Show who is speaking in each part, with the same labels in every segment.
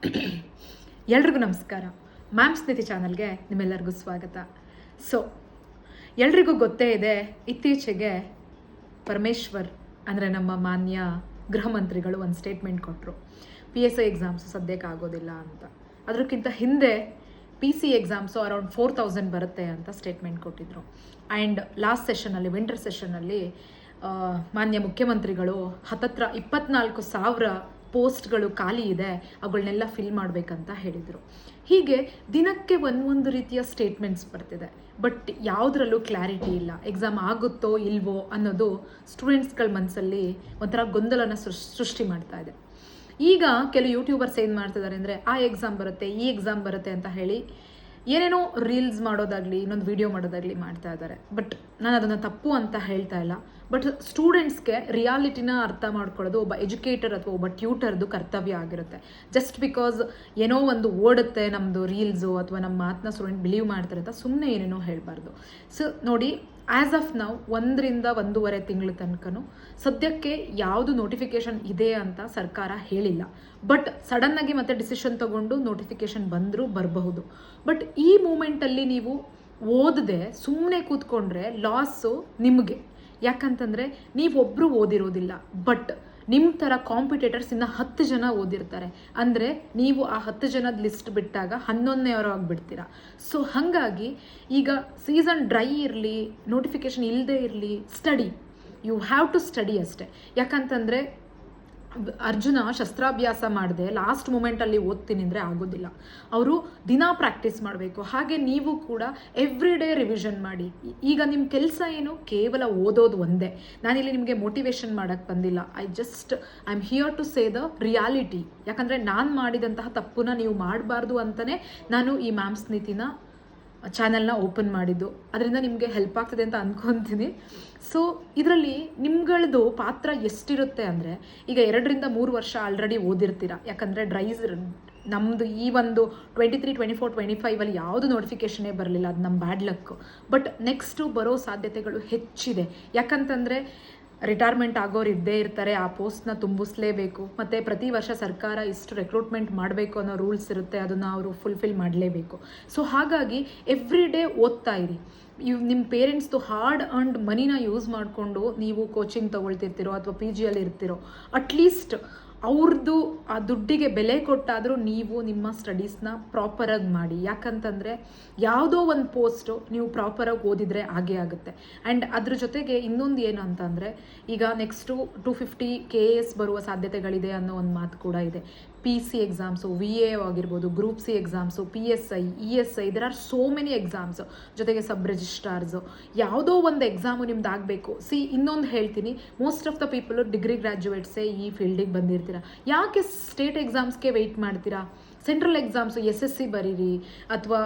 Speaker 1: ಎಲ್ರಿಗೂ ನಮಸ್ಕಾರ. ಮ್ಯಾಮ್ ಸ್ನಿತಿ ಚಾನಲ್ಗೆ ನಿಮ್ಮೆಲ್ಲರಿಗೂ ಸ್ವಾಗತ. ಸೊ ಎಲ್ರಿಗೂ ಗೊತ್ತೇ ಇದೆ, ಇತ್ತೀಚೆಗೆ ಪರಮೇಶ್ವರ್ ಅಂದರೆ ನಮ್ಮ ಮಾನ್ಯ ಗೃಹ ಮಂತ್ರಿಗಳು ಒಂದು ಸ್ಟೇಟ್ಮೆಂಟ್ ಕೊಟ್ಟರು ಪಿ ಎಸ್ ಐ ಎಕ್ಸಾಮ್ಸ್ ಸದ್ಯಕ್ಕೆ ಆಗೋದಿಲ್ಲ ಅಂತ. ಅದಕ್ಕಿಂತ ಹಿಂದೆ P C exams around four thousand ಬರುತ್ತೆ ಅಂತ ಸ್ಟೇಟ್ಮೆಂಟ್ ಕೊಟ್ಟಿದ್ರು. ಆ್ಯಂಡ್ ಲಾಸ್ಟ್ ಸೆಷನಲ್ಲಿ ವಿಂಟರ್ ಸೆಷನಲ್ಲಿ ಮಾನ್ಯ ಮುಖ್ಯಮಂತ್ರಿಗಳು ಹತ್ತತ್ರ ಇಪ್ಪತ್ನಾಲ್ಕು ಸಾವಿರ ಪೋಸ್ಟ್ಗಳು ಖಾಲಿ ಇದೆ ಅವುಗಳನ್ನೆಲ್ಲ ಫಿಲ್ ಮಾಡಬೇಕಂತ ಹೇಳಿದರು. ಹೀಗೆ ದಿನಕ್ಕೆ ಒಂದೊಂದು ರೀತಿಯ ಸ್ಟೇಟ್ಮೆಂಟ್ಸ್ ಬರ್ತಿದೆ. ಬಟ್ ಯಾವುದ್ರಲ್ಲೂ ಕ್ಲಾರಿಟಿ ಇಲ್ಲ. ಎಕ್ಸಾಮ್ ಆಗುತ್ತೋ ಇಲ್ವೋ ಅನ್ನೋದು ಸ್ಟೂಡೆಂಟ್ಸ್ಗಳ ಮನಸ್ಸಲ್ಲಿ ಒಂಥರ ಗೊಂದಲನ ಸೃಷ್ ಸೃಷ್ಟಿ ಮಾಡ್ತಾ ಇದೆ. ಈಗ ಕೆಲವು ಯೂಟ್ಯೂಬರ್ಸ್ ಏನು ಮಾಡ್ತಿದ್ದಾರೆ ಅಂದರೆ, ಆ ಎಕ್ಸಾಮ್ ಬರುತ್ತೆ, ಈ ಎಕ್ಸಾಮ್ ಬರುತ್ತೆ ಅಂತ ಹೇಳಿ ಏನೇನೋ ರೀಲ್ಸ್ ಮಾಡೋದಾಗಲಿ, ಇನ್ನೊಂದು ವಿಡಿಯೋ ಮಾಡೋದಾಗಲಿ ಮಾಡ್ತಾ ಇದ್ದಾರೆ. ಬಟ್ ನಾನು ಅದನ್ನು ತಪ್ಪು ಅಂತ ಹೇಳ್ತಾ ಇಲ್ಲ. ಬಟ್ ಸ್ಟೂಡೆಂಟ್ಸ್ಗೆ ರಿಯಾಲಿಟಿನ ಅರ್ಥ ಮಾಡ್ಕೊಳ್ಳೋದು, ಒಬ್ಬ ಎಜುಕೇಟರ್ ಅಥವಾ ಒಬ್ಬ ಟ್ಯೂಟರ್ದು ಕರ್ತವ್ಯ ಆಗಿರುತ್ತೆ. ಜಸ್ಟ್ ಬಿಕಾಸ್ ಏನೋ ಒಂದು ಓಡುತ್ತೆ ನಮ್ಮದು ರೀಲ್ಸು ಅಥವಾ ನಮ್ಮ ಮಾತನ್ನ ಸ್ಟೂಡೆಂಟ್ ಬಿಲೀವ್ ಮಾಡ್ತಾರೆ ಅಂತ ಸುಮ್ಮನೆ ಏನೇನೋ ಹೇಳಬಾರ್ದು. ಸೊ ನೋಡಿ ಆ್ಯಸ್ ಆಫ್ ನಾವು ಒಂದರಿಂದ ಒಂದೂವರೆ ತಿಂಗಳ ತನಕನೂ ಸದ್ಯಕ್ಕೆ ಯಾವುದು ನೋಟಿಫಿಕೇಶನ್ ಇದೆ ಅಂತ ಸರ್ಕಾರ ಹೇಳಿಲ್ಲ. ಬಟ್ ಸಡನ್ನಾಗಿ ಮತ್ತೆ ಡಿಸಿಷನ್ ತಗೊಂಡು ನೋಟಿಫಿಕೇಶನ್ ಬಂದರೂ ಬರಬಹುದು. ಬಟ್ ಈ ಮೂಮೆಂಟಲ್ಲಿ ನೀವು ಓದದೆ ಸುಮ್ಮನೆ ಕೂತ್ಕೊಂಡ್ರೆ ಲಾಸು ನಿಮಗೆ. ಯಾಕಂತಂದರೆ ನೀವೊಬ್ಬರು ಓದಿರೋದಿಲ್ಲ. ಬಟ್ ನಿಮ್ಮ ಥರ ಕಾಂಪಿಟೇಟರ್ಸ್ ಇನ್ನು ಹತ್ತು ಜನ ಓದಿರ್ತಾರೆ. ಅಂದರೆ ನೀವು ಆ ಹತ್ತು ಜನದ ಲಿಸ್ಟ್ ಬಿಟ್ಟಾಗ ಹನ್ನೊಂದನೆಯವರು ಆಗಿಬಿಡ್ತೀರಾ. ಸೊ ಹಾಗಾಗಿ ಈಗ ಸೀಸನ್ ಡ್ರೈ ಇರಲಿ ನೋಟಿಫಿಕೇಶನ್ ಇಲ್ಲದೆ ಇರಲಿ study you have to study ಅಷ್ಟೇ. ಯಾಕಂತಂದರೆ ಅರ್ಜುನ ಶಸ್ತ್ರಾಭ್ಯಾಸ ಮಾಡದೆ ಲಾಸ್ಟ್ ಮೂಮೆಂಟಲ್ಲಿ ಓದ್ತೀನಿ ಅಂದರೆ ಆಗೋದಿಲ್ಲ. ಅವರು ದಿನ ಪ್ರಾಕ್ಟೀಸ್ ಮಾಡಬೇಕು. ಹಾಗೆ ನೀವು ಕೂಡ ಎವ್ರಿ ಡೇ ರಿವಿಷನ್ ಮಾಡಿ. ಈಗ ನಿಮ್ಮ ಕೆಲಸ ಏನು? ಕೇವಲ ಓದೋದು ಒಂದೇ. ನಾನಿಲ್ಲಿ ನಿಮಗೆ ಮೋಟಿವೇಶನ್ ಮಾಡೋಕ್ಕೆ ಬಂದಿಲ್ಲ. I just I am here to say the reality ಯಾಕಂದರೆ ನಾನು ಮಾಡಿದಂತಹ ತಪ್ಪನ್ನ ನೀವು ಮಾಡಬಾರ್ದು ಅಂತಲೇ ನಾನು ಈ ಮ್ಯಾಮ್ಸ್ ನೀತಿನ ಚಾನಲ್ನ ಓಪನ್ ಮಾಡಿದ್ದು. ಅದರಿಂದ ನಿಮಗೆ ಹೆಲ್ಪ್ ಆಗ್ತದೆ ಅಂತ ಅಂದ್ಕೊತೀನಿ ಸೊ ಇದರಲ್ಲಿ ನಿಮ್ಗಳದ್ದು ಪಾತ್ರ ಎಷ್ಟಿರುತ್ತೆ ಅಂದರೆ, ಈಗ ಎರಡರಿಂದ ಮೂರು ವರ್ಷ ಆಲ್ರೆಡಿ ಓದಿರ್ತೀರ? ಯಾಕಂದರೆ ಡ್ರೈಸ್ ನಮ್ಮದು ಈ ಒಂದು twenty three twenty four twenty ಫೈವಲ್ಲಿ ಯಾವುದು ನೋಟಿಫಿಕೇಷನೇ ಬರಲಿಲ್ಲ. ಅದು ನಮ್ಮ ಬ್ಯಾಡ್ ಲಕ್ ಬಟ್ ನೆಕ್ಸ್ಟು ಬರೋ ಸಾಧ್ಯತೆಗಳು ಹೆಚ್ಚಿದೆ. ಯಾಕಂತಂದರೆ ರಿಟೈರ್ಮೆಂಟ್ ಆಗೋರು ಇದ್ದೇ ಇರ್ತಾರೆ, ಆ ಪೋಸ್ಟ್ನ ತುಂಬಿಸ್ಲೇಬೇಕು, ಮತ್ತು ಪ್ರತಿ ವರ್ಷ ಸರ್ಕಾರ ಇಷ್ಟು ರೆಕ್ರೂಟ್ಮೆಂಟ್ ಮಾಡಬೇಕು ಅನ್ನೋ ರೂಲ್ಸ್ ಇರುತ್ತೆ, ಅದನ್ನು ಅವರು ಫುಲ್ಫಿಲ್ ಮಾಡಲೇಬೇಕು. ಸೊ ಹಾಗಾಗಿ ಎವ್ರಿ ಡೇ ಓದ್ತಾ ಇರಿ. ಇವ್ ನಿಮ್ಮ ಪೇರೆಂಟ್ಸ್ದು ಹಾರ್ಡ್ ಅಂಡ್ ಮನಿನ ಯೂಸ್ ಮಾಡಿಕೊಂಡು ನೀವು ಕೋಚಿಂಗ್ ತೊಗೊಳ್ತಿರ್ತೀರೋ ಅಥವಾ ಪಿ ಜಿಯಲ್ಲಿ ಇರ್ತಿರೋ ಅಟ್ಲೀಸ್ಟ್ ಅವ್ರದ್ದು ಆ ದುಡ್ಡಿಗೆ ಬೆಲೆ ಕೊಟ್ಟಾದರೂ ನೀವು ನಿಮ್ಮ ಸ್ಟಡೀಸ್ನ ಪ್ರಾಪರಾಗಿ ಮಾಡಿ. ಯಾಕಂತಂದರೆ ಯಾವುದೋ ಒಂದು ಪೋಸ್ಟು ನೀವು ಪ್ರಾಪರಾಗಿ ಓದಿದರೆ ಹಾಗೆ ಆಗುತ್ತೆ. ಆ್ಯಂಡ್ ಅದ್ರ ಜೊತೆಗೆ ಇನ್ನೊಂದು ಏನು ಅಂತಂದರೆ ಈಗ next two fifty K S ಬರುವ ಸಾಧ್ಯತೆಗಳಿದೆ ಅನ್ನೋ ಒಂದು ಮಾತು ಕೂಡ ಇದೆ. P C exams V A ಆಗಿರ್ಬೋದು group C exams P S I E S I there are so many exams ಜೊತೆಗೆ ಸಬ್ ರಿಜಿಸ್ಟ್ರಾರ್ಸು ಯಾವುದೋ ಒಂದು ಎಕ್ಸಾಮು ನಿಮ್ದು ಆಗಬೇಕು. ಸಿ ಇನ್ನೊಂದು ಹೇಳ್ತೀನಿ. Most of the people degree ಗ್ರ್ಯಾಜುಯೇಟ್ಸೇ ಈ ಫೀಲ್ಡಿಗೆ ಬಂದಿರ್ತೀರ. ಯಾಕೆ ಸ್ಟೇಟ್ ಎಕ್ಸಾಮ್ಸ್ಗೆ ವೆಯ್ಟ್ ಮಾಡ್ತೀರಾ? Central exams S S C ಬರೀರಿ, ಅಥವಾ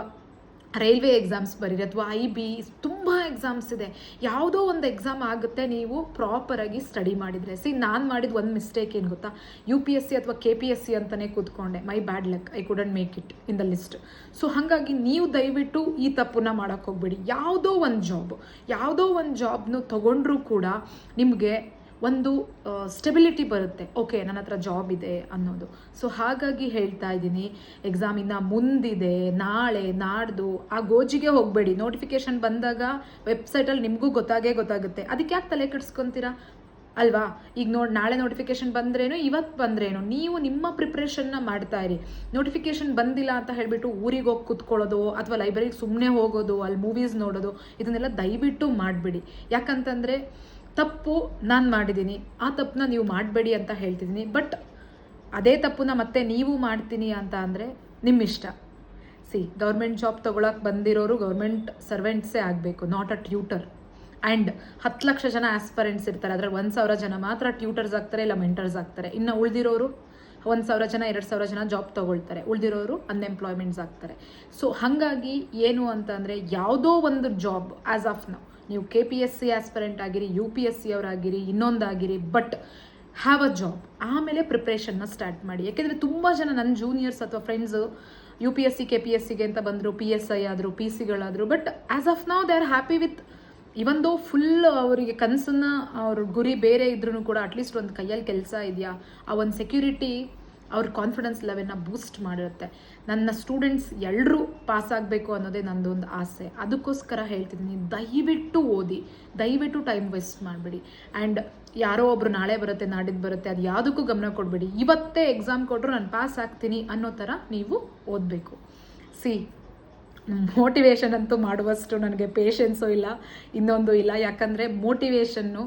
Speaker 1: ರೈಲ್ವೆ ಎಕ್ಸಾಮ್ಸ್ ಬರೀರಿ, ಅಥವಾ ಐ ಬಿ ತುಂಬ ಎಕ್ಸಾಮ್ಸ್ ಇದೆ. ಯಾವುದೋ ಒಂದು ಎಕ್ಸಾಮ್ ಆಗುತ್ತೆ, ನೀವು ಪ್ರಾಪರಾಗಿ ಸ್ಟಡಿ ಮಾಡಿದರೆ. ಸಿ ನಾನು ಮಾಡಿದ ಒಂದು ಮಿಸ್ಟೇಕ್ ಏನು ಗೊತ್ತಾ? ಯು ಪಿ ಎಸ್ ಸಿ ಅಥವಾ ಕೆ ಪಿ ಎಸ್ ಸಿ ಅಂತಲೇ ಕೂತ್ಕೊಂಡೆ. My bad luck I couldn't make it in the list so ಹಾಗಾಗಿ ನೀವು ದಯವಿಟ್ಟು ಈ ತಪ್ಪನ್ನ ಮಾಡೋಕ್ಕೆ ಹೋಗ್ಬೇಡಿ. ಯಾವುದೋ ಒಂದು ಜಾಬ್ ಯಾವುದೋ ಒಂದು ಜಾಬ್ನು ತೊಗೊಂಡ್ರೂ ಕೂಡ ನಿಮಗೆ ಒಂದು ಸ್ಟೆಬಿಲಿಟಿ ಬರುತ್ತೆ. ಓಕೆ ನನ್ನ ಹತ್ರ ಜಾಬ್ ಇದೆ ಅನ್ನೋದು. ಸೊ ಹಾಗಾಗಿ ಹೇಳ್ತಾ ಇದ್ದೀನಿ ಎಕ್ಸಾಮಿನ ಮುಂದಿದೆ, ನಾಳೆ, ನಾಡ್ದು, ಆ ಗೋಜಿಗೆ ಹೋಗಬೇಡಿ. ನೋಟಿಫಿಕೇಶನ್ ಬಂದಾಗ ವೆಬ್ಸೈಟಲ್ಲಿ ನಿಮಗೂ ಗೊತ್ತಾಗೇ ಗೊತ್ತಾಗುತ್ತೆ. ಅದಕ್ಕೆ ಯಾಕೆ ತಲೆ ಕೆಡಿಸ್ಕೊತೀರಾ? ಅಲ್ವಾ? ಈಗ ನೋಡಿ, ನಾಳೆ ನೋಟಿಫಿಕೇಶನ್ ಬಂದ್ರೇನು ಇವತ್ತು ಬಂದ್ರೇನು? ನೀವು ನಿಮ್ಮ ಪ್ರಿಪ್ರೇಷನ್ನ ಮಾಡ್ತಾ ಇರಿ. ನೋಟಿಫಿಕೇಶನ್ ಬಂದಿಲ್ಲ ಅಂತ ಹೇಳಿಬಿಟ್ಟು ಊರಿಗೆ ಹೋಗಿ ಕುತ್ಕೊಳ್ಳೋದು, ಅಥವಾ ಲೈಬ್ರರಿಗೆ ಸುಮ್ಮನೆ ಹೋಗೋದು, ಅಲ್ಲಿ ಮೂವೀಸ್ ನೋಡೋದು, ಇದನ್ನೆಲ್ಲ ದಯವಿಟ್ಟು ಮಾಡಿಬಿಡಿ. ಯಾಕಂತಂದರೆ ತಪ್ಪು ನಾನು ಮಾಡಿದ್ದೀನಿ ಆ ತಪ್ಪನ್ನ ನೀವು ಮಾಡಬೇಡಿ ಅಂತ ಹೇಳ್ತಿದ್ದೀನಿ ಬಟ್ ಅದೇ ತಪ್ಪನ್ನ ಮತ್ತೆ ನೀವು ಮಾಡ್ತೀನಿ ಅಂತ ಅಂದರೆ ನಿಮ್ಮ ಇಷ್ಟ ಸಿ ಗೌರ್ಮೆಂಟ್ ಜಾಬ್ ತೊಗೊಳಕ್ಕೆ ಬಂದಿರೋರು ಗೌರ್ಮೆಂಟ್ ಸರ್ವೆಂಟ್ಸೇ ಆಗಬೇಕು ನಾಟ್ ಅ ಟ್ಯೂಟರ್ ಆ್ಯಂಡ್ ಹತ್ತು ಲಕ್ಷ ಜನ ಆಸ್ಪರೆಂಟ್ಸ್ ಇರ್ತಾರೆ, ಅದರಲ್ಲಿ ಒಂದು ಸಾವಿರ ಜನ ಮಾತ್ರ ಟ್ಯೂಟರ್ಸ್ ಆಗ್ತಾರೆ, ಇಲ್ಲ ಮೆಂಟರ್ಸ್ ಆಗ್ತಾರೆ. ಇನ್ನು ಉಳಿದಿರೋರು ಒಂದು ಸಾವಿರ ಜನ, ಎರಡು ಸಾವಿರ ಜನ ಜಾಬ್ ತೊಗೊಳ್ತಾರೆ. ಉಳಿದಿರೋರು ಅನ್ಎಂಪ್ಲಾಯ್ಮೆಂಟ್ಸ್ ಆಗ್ತಾರೆ. ಸೊ ಹಾಗಾಗಿ ಏನು ಅಂತಂದರೆ ಯಾವುದೋ ಒಂದು ಜಾಬ್ ಆ್ಯಸ್ ಆಫ್ ನಾವು ನೀವು K P S C aspirant ಆಗಿರಿ ಯು ಪಿ ಎಸ್ ಸಿ ಅವರಾಗಿರಿ, ಇನ್ನೊಂದಾಗಿರಿ ಬಟ್ ಹ್ಯಾವ್ ಅ ಜಾಬ್ ಆಮೇಲೆ ಪ್ರಿಪ್ರೇಷನ್ನ ಸ್ಟಾರ್ಟ್ ಮಾಡಿ. ಯಾಕೆಂದರೆ ತುಂಬ ಜನ ನನ್ನ ಜೂನಿಯರ್ಸ್ ಅಥವಾ friends U P S C K P S ಸಿಗೆ ಅಂತ ಬಂದರು ಪಿ ಎಸ್ ಐ ಆದರು ಪಿ ಸಿಗಳಾದರು ಬಟ್ ಆ್ಯಸ್ ಆಫ್ ನಾವು they are happy with even though full ಅವರಿಗೆ ಕನಸನ್ನು ಅವ್ರ ಗುರಿ ಬೇರೆ ಇದ್ರೂ ಕೂಡ ಅಟ್ಲೀಸ್ಟ್ ಒಂದು ಕೈಯಲ್ಲಿ ಕೆಲಸ ಇದೆಯಾ, ಆ ಒಂದು ಸೆಕ್ಯೂರಿಟಿ ಅವ್ರ ಕಾನ್ಫಿಡೆನ್ಸ್ ಲೆವೆಲ್ನ ಬೂಸ್ಟ್ ಮಾಡಿರುತ್ತೆ. ನನ್ನ ಸ್ಟೂಡೆಂಟ್ಸ್ ಎಲ್ಲರೂ ಪಾಸ್ ಆಗಬೇಕು ಅನ್ನೋದೇ ನಂದೊಂದು ಆಸೆ. ಅದಕ್ಕೋಸ್ಕರ ಹೇಳ್ತಿದ್ದೀನಿ, ದಯವಿಟ್ಟು ಓದಿ. ದಯವಿಟ್ಟು ಟೈಮ್ ವೇಸ್ಟ್ ಮಾಡಬೇಡಿ. ಆ್ಯಂಡ್ ಯಾರೋ ಒಬ್ರು ನಾಳೆ ಬರುತ್ತೆ, ನಾಡಿದ್ದು ಬರುತ್ತೆ, ಅದು ಯಾವುದಕ್ಕೂ ಗಮನ ಕೊಡಬೇಡಿ. ಇವತ್ತೇ ಎಕ್ಸಾಮ್ ಕೊಟ್ಟರು ನಾನು ಪಾಸ್ ಆಗ್ತೀನಿ ಅನ್ನೋ ಥರ ನೀವು ಓದಬೇಕು. ಸಿ ಮೋಟಿವೇಶನ್ ಅಂತೂ ಮಾಡುವಷ್ಟು ನನಗೆ ಪೇಷನ್ಸು ಇಲ್ಲ, ಇನ್ನೊಂದು ಇಲ್ಲ. ಯಾಕಂದರೆ ಮೋಟಿವೇಶನ್ನು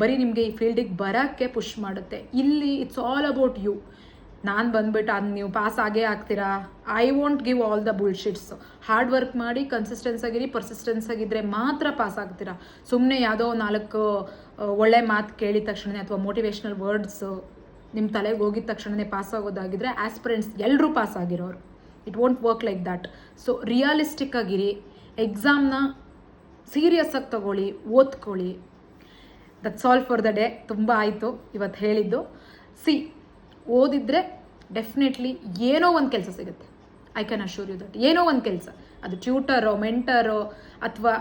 Speaker 1: ಬರೀ ನಿಮಗೆ ಈ ಫೀಲ್ಡಿಗೆ ಬರೋಕ್ಕೆ ಪುಷ್ ಮಾಡುತ್ತೆ. ಇಲ್ಲಿ ಇಟ್ಸ್ ಆಲ್ ಅಬೌಟ್ ಯು ನಾನು ಬಂದ್ಬಿಟ್ಟು ಅದು ನೀವು ಪಾಸ್ ಆಗೇ ಆಗ್ತೀರಾ? I won't give all the bullshits hard work ಮಾಡಿ ಕನ್ಸಿಸ್ಟೆನ್ಸ್ ಆಗಿರಿ ಪರ್ಸಿಸ್ಟೆನ್ಸ್ ಆಗಿದ್ದರೆ ಮಾತ್ರ ಪಾಸ್ ಆಗ್ತೀರಾ? ಸುಮ್ಮನೆ ಯಾವುದೋ ನಾಲ್ಕು ಒಳ್ಳೆ ಮಾತು ಕೇಳಿದ ತಕ್ಷಣ ಅಥವಾ ಮೋಟಿವೇಶ್ನಲ್ ವರ್ಡ್ಸು ನಿಮ್ಮ ತಲೆಗೆ ಹೋಗಿದ ತಕ್ಷಣವೇ ಪಾಸ್ ಆಗೋದಾಗಿದ್ರೆ ಆಸ್ಪಿರೆಂಟ್ಸ್ ಎಲ್ಲರೂ ಪಾಸ್ ಆಗಿರೋರು. It won't work like that so realistic ಆಗಿರಿ ಎಕ್ಸಾಮ್ನ ಸೀರಿಯಸ್ ಆಗಿ ತಗೊಳ್ಳಿ, ಓದ್ಕೊಳ್ಳಿ. That's all for the day ತುಂಬ ಆಯಿತು ಇವತ್ತು ಹೇಳಿದ್ದು. ಸಿ ಓದಿದ್ರೆ ಡೆಫಿನೆಟ್ಲಿ ಏನೋ ಒಂದು ಕೆಲಸ ಸಿಗುತ್ತೆ. I can assure you that ಏನೋ ಒಂದು ಕೆಲಸ. ಅದು ಟ್ಯೂಟರೋ ಮೆಂಟರೋ ಅಥವಾ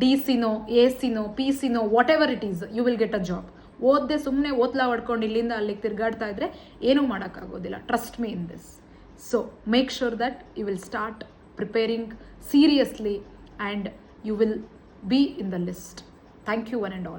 Speaker 1: ಡಿ ಸಿನೋ ಎ ಸಿನೋ P ಸಿನೋ whatever it is you will get a job ಓದದೆ ಸುಮ್ಮನೆ ಓದ್ಲಾ ಹೊಡ್ಕೊಂಡು ಇಲ್ಲಿಂದ ಅಲ್ಲಿಗೆ ತಿರುಗಾಡ್ತಾ ಇದ್ರೆ ಏನೂ ಮಾಡೋಕ್ಕಾಗೋದಿಲ್ಲ. Trust me in this so make sure that you will start preparing seriously and you will be in the list thank you one and all